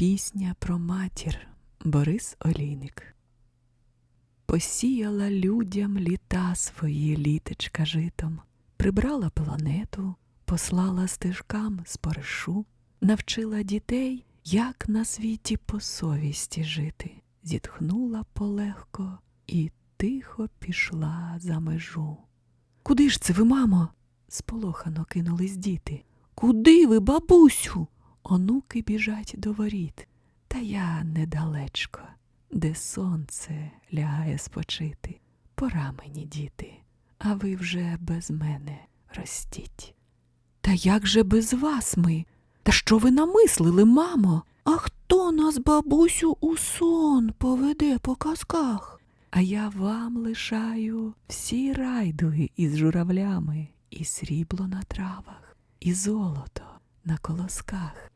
Пісня про матір Борис Олійник. Посіяла людям літа свої літечка житом, прибрала планету, послала стежкам споришу, навчила дітей, як на світі по совісті жити, зітхнула полегко і тихо пішла за межу. Куди ж це ви, мамо? сполохано кинулись діти. Куди ви, бабусю? Онуки біжать до воріт. Та я недалечко, де сонце лягає спочити. Пора мені, діти, а ви вже без мене ростіть. Та як же без вас ми? Та що ви намислили, мамо? А хто нас, бабусю, у сон поведе по казках? А я вам лишаю всі райдуги із журавлями, і срібло на травах, і золото на колосках.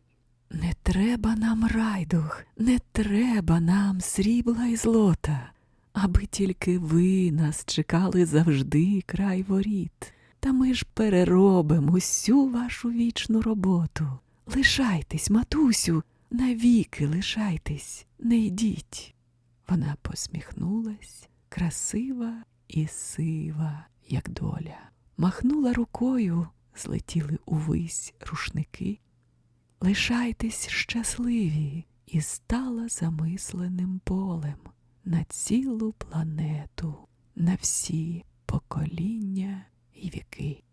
Не треба нам райдуг, не треба нам срібла і злота, аби тільки ви нас чекали завжди край воріт. Та ми ж переробимо усю вашу вічну роботу. Лишайтесь, матусю, навіки лишайтесь, не йдіть. Вона посміхнулась, красива і сива, як доля. Махнула рукою, злетіли увись рушники. Лишайтесь щасливі, і стала замисленим полем на цілу планету, на всі покоління і віки.